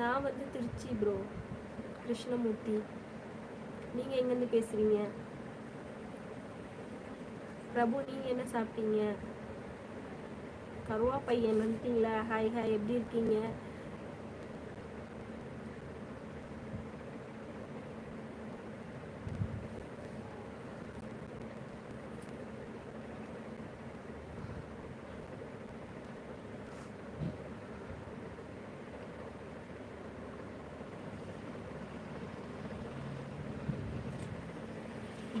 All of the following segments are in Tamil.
நான் வந்து திருச்சி ப்ரோ கிருஷ்ணமூர்த்தி. நீங்கள் எங்கேருந்து பேசுகிறீங்க பிரபு நீங்கள் என்ன சாப்பிட்டீங்க? கருவா பையன் வந்துட்டீங்களா? ஹாய் ஹாய் எப்படி இருக்கீங்க?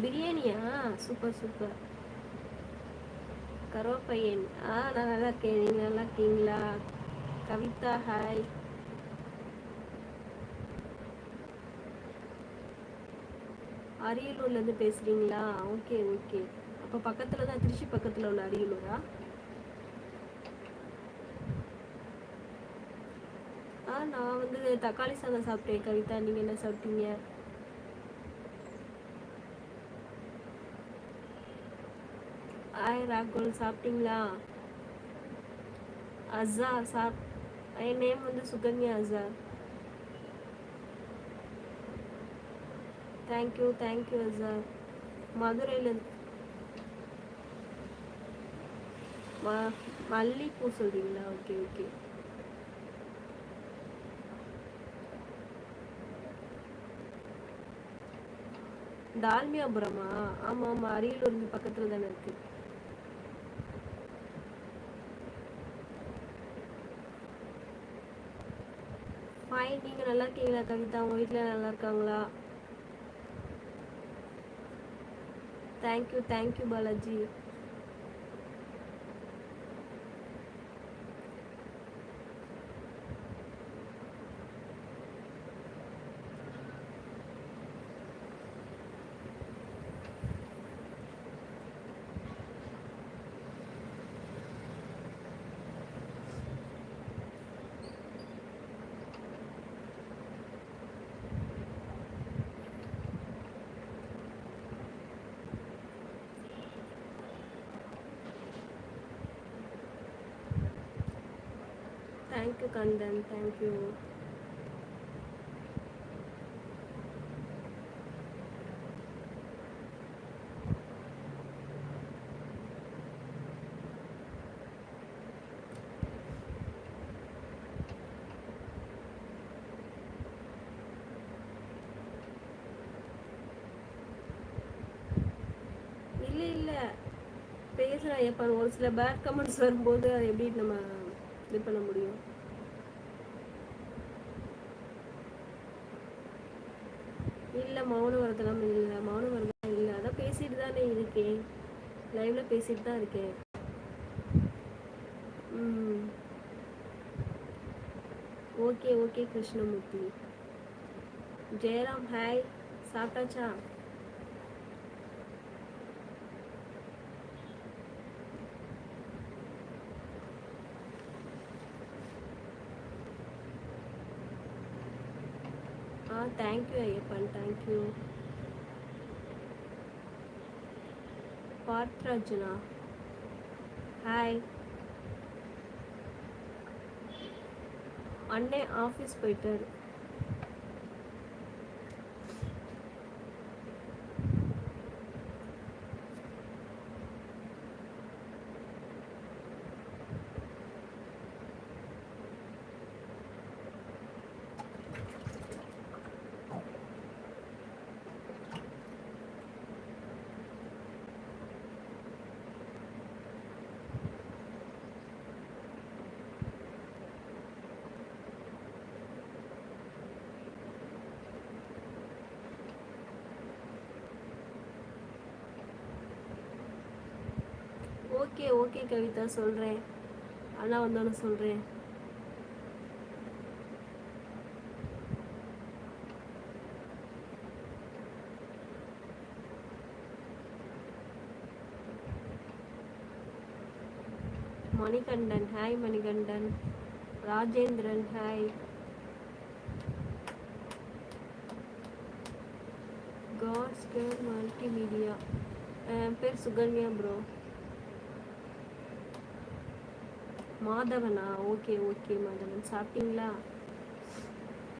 பிரியாணியா? Super super. கரோப்பையன் ஆ நான் நல்லா இருக்கேன். நீங்கள் நல்லா இருக்கீங்களா? கவிதா ஹாய் அரியலூர்லேருந்து பேசுகிறீங்களா ஓகே ஓகே. அப்போ பக்கத்தில் தான் திருச்சி பக்கத்தில் உள்ள அரியலூரா? ஆ நான் வந்து தக்காளி சாதம் சாப்பிட்டேன். கவிதா நீங்கள் என்ன சாப்பிட்டீங்க? ஹாய் ராகுல் சாப்பிட்டீங்களா? அசா சாப் என் நேம் வந்து சுகன்யா அசா தேங்க்யூ தேங்க்யூ அசா மதுரையில் ம மல்லிப்பூ சொல்கிறீங்களா ஓகே ஓகே டால்மியாபுரமா ஆமாம் ஆமாம் அரியலூர் பக்கத்தில் தானே இருக்குது ஹாய் நீங்கள் நல்லா இருக்கீங்களா கவிதா? உங்கள் வீட்டில் நல்லா இருக்காங்களா? Thank you thank you Balaji. Thank you Kandan thank you இல்லை இல்லை. பேசுகிறேன் எப்போ ஒரு சில பேட் கமெண்ட்ஸ் வரும்போது அதை எப்படி நம்ம இது பண்ண முடியும் இல்லை மௌன விரதம் இல்லை மௌன விரதம் இல்லை. அதான் பேசிட்டு தானே இருக்கேன். லைவ்ல பேசிட்டு தான் இருக்கேன். ம். Okay okay Krishnamurthy. Jayaram hi சாப்பிட்டாச்சா? ஆ thank you Iyappan thank you பார்த்ராஜனா hi அண்ணே ஆஃபீஸ் போயிட்டாரு ஓகே ஓகே கவிதா சொல்கிறேன் அண்ணா வந்தோன்னு சொல்கிறேன் Manikandan hi Manikandan. Rajendran hi God's care multimedia என் பேர் Sukanya bro மாதவனா? Okay okay Madhavan. சாப்பிட்டீங்களா?